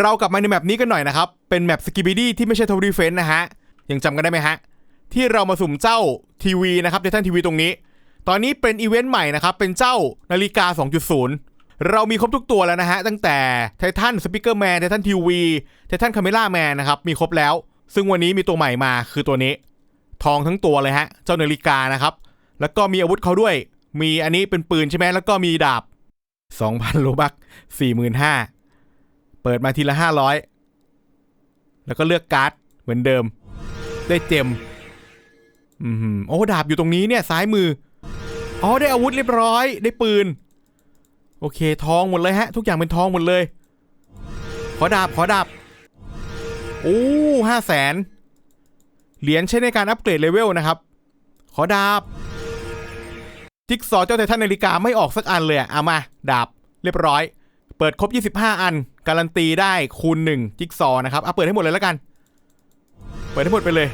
เรากลับมาในแมปนี้กันหน่อยนะครับ เป็นแมปสกิบิดี้ที่ไม่ใช่ทวีเฟนนะฮะ ยังจำกันได้ไหมฮะ ที่เรามาสุ่มเจ้าทีวีนะครับไททันทีวีตรงนี้ ตอนนี้เป็นอีเวนต์ใหม่นะครับ เป็นเจ้านาฬิกา 2.0 เรามีครบทุกตัวแล้วนะฮะ ตั้งแต่ไททันสปีกเกอร์แมนไททันทีวีไททันคาเมล่าแมนนะครับ มีครบแล้ว ซึ่งวันนี้มีตัวใหม่มาคือตัวนี้ ทองทั้งตัวเลยฮะ เจ้านาฬิกานะครับ แล้วก็มีอาวุธเขาด้วย มีอันนี้เป็นปืนใช่ไหมแล้วก็มีดาบ 2,000โลบัก45,000 เปิดมาทีละ500แล้วก็เลือกการ์ดเหมือนเดิม ได้เจมอืมโอ้ดาบอยู่ตรงนี้เนี่ยซ้ายมือ อ๋อได้อาวุธเรียบร้อย ได้ปืน โอเคทองหมดเลยฮะ ทุกอย่างเป็นทองหมดเลย ขอดาบขอดาบ โอ้ห้าแสนเหรียญใช้ในการอัปเกรดเลเวลนะครับ ขอดาบ จิ๊กซอเจ้าไททันนาฬิกาไม่ออกสักอันเลยอะเอามา ดาบ เรียบร้อย เปิดครบ 25 อัน การันตีได้คูณ1จิ๊กซอว์นะครับเอาเปิดให้หมดเลยแล้วกัน เปิดให้หมดไปเลย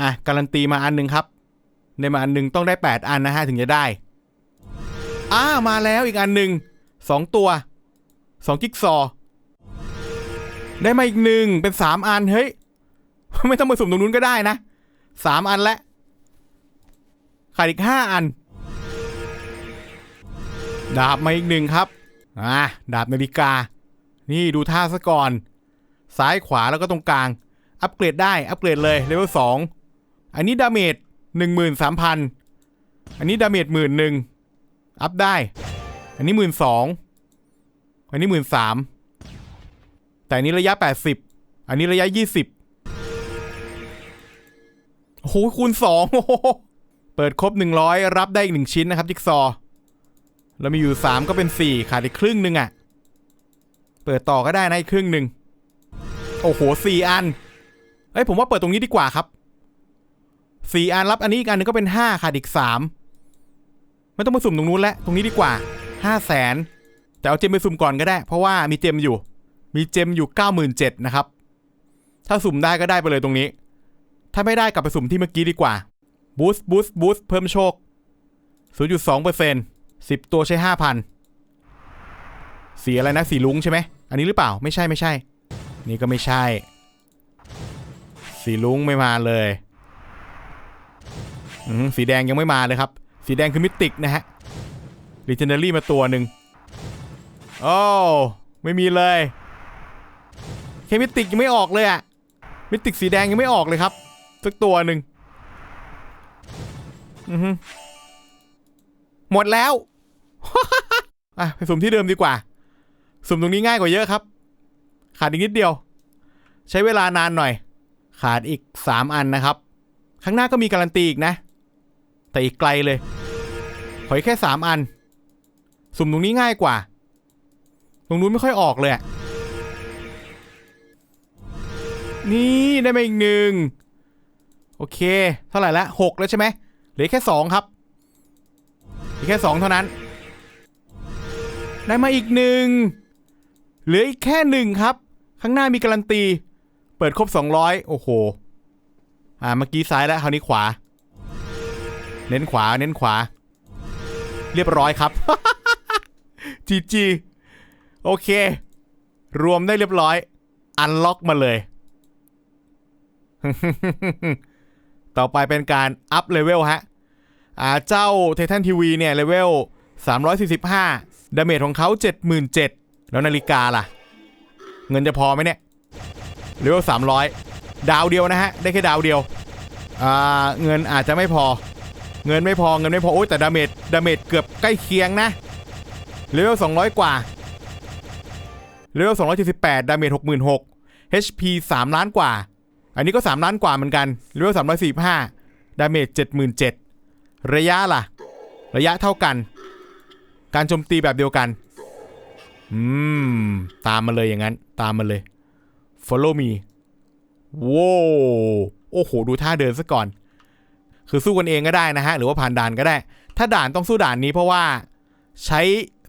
อะการันตีมาอันหนึ่งครับในมาอันหนึ่งต้องได้ 8 อันนะฮะถึงจะได้อ่ามาแล้วอีกอันหนึ่งสองตัวสองจิ๊กซอว์ได้มาอีกหนึ่งเป็นสามอันเฮ้ยไม่ต้องมาสุ่มตรงนู้นก็ได้นะสามอันแล้วขาดอีกห้าอัน ดาบมาอีกหนึ่งครับ อ่าดาบนาฬิกา นี่ดูท่าซะก่อน ซ้ายขวาแล้วก็ตรงกลาง อัปเกรดได้อัปเกรดเลยเลเวลสองอันนี้ดาเมจหนึ่งหมื่นสามพันอันนี้ดาเมจหมื่นหนึ่งอัพได้ อันนี้หมื่นสองอันนี้หมื่นสามแต่อันนี้ระยะแปดสิบอันนี้ระยะยี่สิบโอ้โหคูณสองเปิดครบหนึ่งร้อยรับได้อีกหนึ่งชิ้นนะครับ จิ๊กซอ ว์แล้วมีอยู่สามก็เป็นสี่ขาดอีกครึ่งหนึ่งอะ่ะ เปิดต่อก็ได้นะอีกครึ่งหนึ่งโอ้โหสี่อันเอ้ยผมว่าเปิดตรงนี้ดีกว่าครับสี่อันรับอันนี้อีกอันนึงก็เป็นห้าขาดอีกสามไม่ต้องมาสุ่มตรงนู้นแล้วตรงนี้ดีกว่าห้าแสนแต่เอาเจมไปสุ่มก่อนก็ได้ เพราะว่ามีเจมอยู่ มีเจมอยู่เก้าหมื่นเจ็ดนะครับ ถ้าสุ่มได้ก็ได้ไปเลยตรงนี้ ถ้าไม่ได้กลับไปสุ่มที่เมื่อกี้ดีกว่าบูสต์บูสต์บูสต์เพิ่มโชค0.2เปอร์เซ็นต์ สิบตัวใช้ห้าพันสีอะไรนะสีลุงใช่ไหมอันนี้หรือเปล่าไม่ใช่ไม่ใช่ นี่ก็ไม่ใช่ สีลุงไม่มาเลยสีแดงยังไม่มาเลยครับ สีแดงคือมิติกนะฮะ l ีเจนเดอรี่มาตัวหนึ่งโอ้ไม่มีเลยแค่มิติกยังไม่ออกเลยอะมิติกสีแดงยังไม่ออกเลยครับสักตัวหนึ่งอือฮึหมดแล้ว อะไปสุ่มที่เดิมดีกว่า สุ่มตรงนี้ง่ายกว่าเยอะครับ ขาดอีกนิดเดียว ใช้เวลานานหน่อย ขาดอีก 3 อันนะครับ ข้างหน้าก็มีการันตีอีกนะ แต่อีกไกลเลย ขออีกแค่ 3 อัน สุ่มตรงนี้ง่ายกว่า ตรงนู้นไม่ค่อยออกเลย นี่ได้มาอีกหนึ่งโอเค เท่าไหร่ละหกแล้วใช่ไหมเหลือแค่สองครับอีกแค่สองเท่านั้น ได้มาอีกหนึ่งเหลืออีกแค่หนึ่งครับ ข้างหน้ามีการันตี เปิดครบ 200 โอ้โห อ่าเมื่อกี้ซ้ายแล้วคราวนี้ขวา เน้นขวาเน้นขวา เรียบร้อยครับ จีจีโอเค รวมได้เรียบร้อย อันล็อกมาเลย ต่อไปเป็นการอัพเลเวลฮะ อ่าเจ้าไททันทีวีเนี่ยเลเวล345 ดาเมจของเขา77,000แล้วนาฬิกาล่ะ เงินจะพอไหมเนี่ยเลเวล300 ดาวเดียวนะฮะ ได้แค่ดาวเดียวอ่าเงินอาจจะไม่พอ เงินไม่พอเงินไม่พอ โอ้ยแต่ดาเมจดาเมจเกือบใกล้เคียงนะเลเวล200 กว่าเลเวล278 ดาเมจ66,000 HP 3 ล้านกว่า อันนี้ก็ 3 ล้านกว่าเหมือนกันเลเวล345 ดาเมจ77,000 ระยะล่ะ ระยะเท่ากัน การโจมตีแบบเดียวกัน อืม ตามมาเลยอย่างนั้น ตามมาเลย follow me ว้าโอ้โห ดูท่าเดินซะก่อน คือสู้กันเองก็ได้นะฮะ หรือว่าผ่านด่านก็ได้ ถ้าด่านต้องสู้ด่านนี้เพราะว่าใช้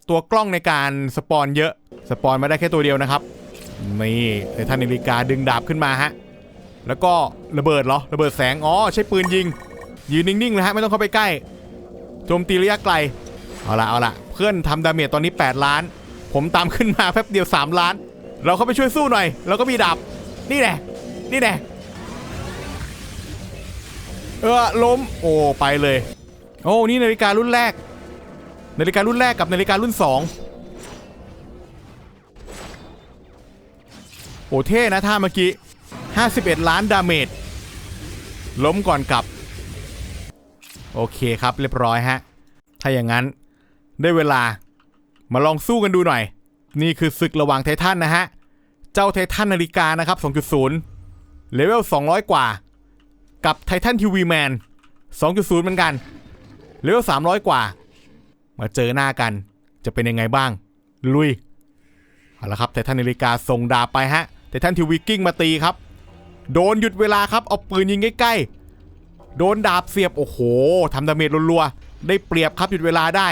ตัวกล้องในการสปอนเยอะ สปอนมาได้แค่ตัวเดียวนะครับนี่ไททันนาฬิกาดึงดาบขึ้นมาฮะ แล้วก็ระเบิดเหรอ ระเบิดแสง อ๋อ ใช้ปืนยิง ยืนนิ่งๆนะฮะ ไม่ต้องเข้าไปใกล้ โจมตีระยะไกล เอาละเอาละ เพื่อนทำดาเมจตอนนี้ 8 ล้าน ผมตามขึ้นมาแป๊บเดียว 3 ล้าน เราเข้าไปช่วยสู้หน่อย เราก็มีดาบ นี่แน่นี่แน่เออล้ม โอ้ ไปเลย โอ้ นี่นาฬิการุ่นแรก นาฬิการุ่นแรกกับนาฬิการุ่นสองโอ้ เท่นะท่าเมื่อกี้ 51 ล้านดาเมจ ล้มก่อนกลับ โอเคครับ เรียบร้อยฮะ ถ้าอย่างนั้น ได้เวลา มาลองสู้กันดูหน่อย นี่คือศึกระหว่างไททันนะฮะ เจ้าไททันนาฬิกานะครับ 2.0 เลเวล 200 กว่า กับไททันทีวีแมน 2.0 เหมือนกัน เลเวล 300 กว่า มาเจอหน้ากัน จะเป็นยังไงบ้าง ลุย เอาละครับไททันนาฬิกาส่งดาบไปฮะ ไททันทีวีกิ้งมาตีครับ โดนหยุดเวลาครับ เอาปืนยิงใกล้ๆ โดนดาบเสียบ โอ้โหทำดาเมจรัวๆ ได้เปรียบครับหยุดเวลาได้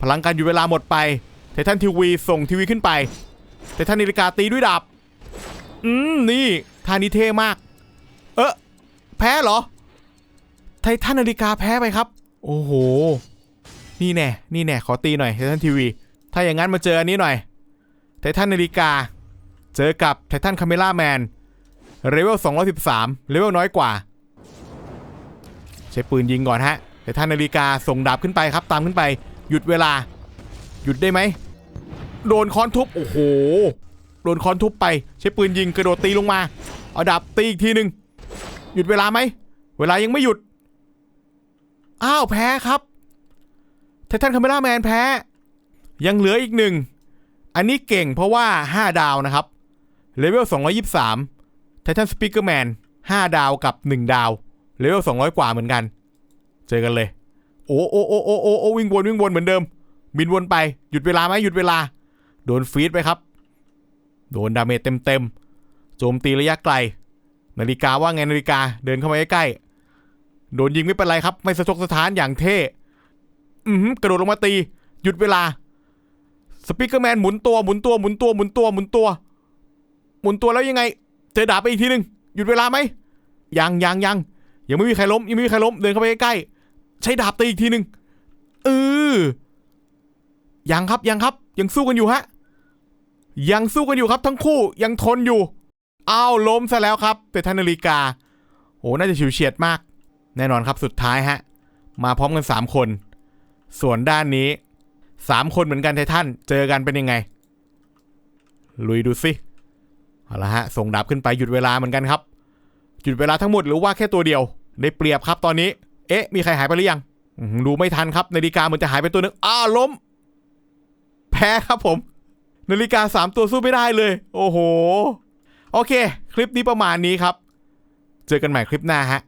พลังการหยุดเวลาหมดไปไททันทีวีส่งทีวีขึ้นไปไททันนาฬิกาตีด้วยดาบอืมนี่ท่านี้เท่มาก เออแพ้เหรอ ไททันนาฬิกาแพ้ไปครับ โอ้โห นี่แน่ นี่แน่ ขอตีหน่อยไททันทีวี ถ้าอย่างนั้นมาเจออันนี้หน่อย ไททันนาฬิกา เจอกับไททันคาเมล่าแมนเลเวล213เลเวลน้อยกว่า ใช้ปืนยิงก่อนฮะ ไททันนาฬิกาส่งดาบขึ้นไปครับ ตามขึ้นไป หยุดเวลา หยุดได้ไหม โดนค้อนทุบ โอ้โห โดนค้อนทุบไป ใช้ปืนยิงกระโดดตีลงมา เอาดาบตีอีกทีหนึ่งหยุดเวลาไหม เวลายังไม่หยุด อ้าวแพ้ครับไททันคาเมล่าแมนแพ้ ยังเหลืออีกหนึ่ง อันนี้เก่งเพราะว่า 5 ดาวนะครับ เลเวล 223ไททันสปีกเกอร์แมน5ดาวกับ 1 ดาว เลเวล 200 กว่าเหมือนกัน เจอกันเลย โอ้โอ้โอ้โอ้โอ้โอ้วิ่งวนวิ่งวนเหมือนเดิม บินวนไปหยุดเวลาไหมหยุดเวลา โดนฟีดไปครับ โดนดาเมจเต็มๆโจมตีระยะไกล นาฬิกาว่าไงนาฬิกาเดินเข้ามาใกล้ๆโดนยิงไม่เป็นไรครับ ไม่สะทกสะท้านอย่างเท่อือหือกระโดดลงมาตี หยุดเวลาสปีกเกอร์แมนหมุนตัวหมุนตัวหมุนตัวหมุนตัวหมุนตัว หมุนตัวแล้วยังไง เจอดาบไปอีกทีหนึ่งหยุดเวลาไหมยังยังยังยังไม่มีใครล้มยังไม่มีใครล้มเดินเข้าไปใกล้ๆ ใช้ดาบตีอีกทีหนึ่งเออยังครับยังครับ ยังสู้กันอยู่ฮะ ยังสู้กันอยู่ครับ ทั้งคู่ยังทนอยู่อ้าวล้มซะแล้วครับเป็นทนนาฬิกาโหน่าจะฉิวเฉียดมาก แน่นอนครับสุดท้ายฮะ มาพร้อมกัน 3 คน ส่วนด้านนี้ 3 คนเหมือนกันไททันเจอกันเป็นยังไง ลุยดูสิเอาละฮะส่งดาบขึ้นไปหยุดเวลาเหมือนกันครับ หยุดเวลาทั้งหมดหรือว่าแค่ตัวเดียว ได้เปรียบครับตอนนี้ เอ๊ะ มีใครหายไปหรือยังดูไม่ทันครับ นาฬิกาเหมือนจะหายไปตัวหนึงอ้าล้ม แพ้ครับผม นาฬิกา3ตัวสู้ไม่ได้เลย โอ้โห โอเค คลิปนี้ประมาณนี้ครับ เจอกันใหม่คลิปหน้าฮะ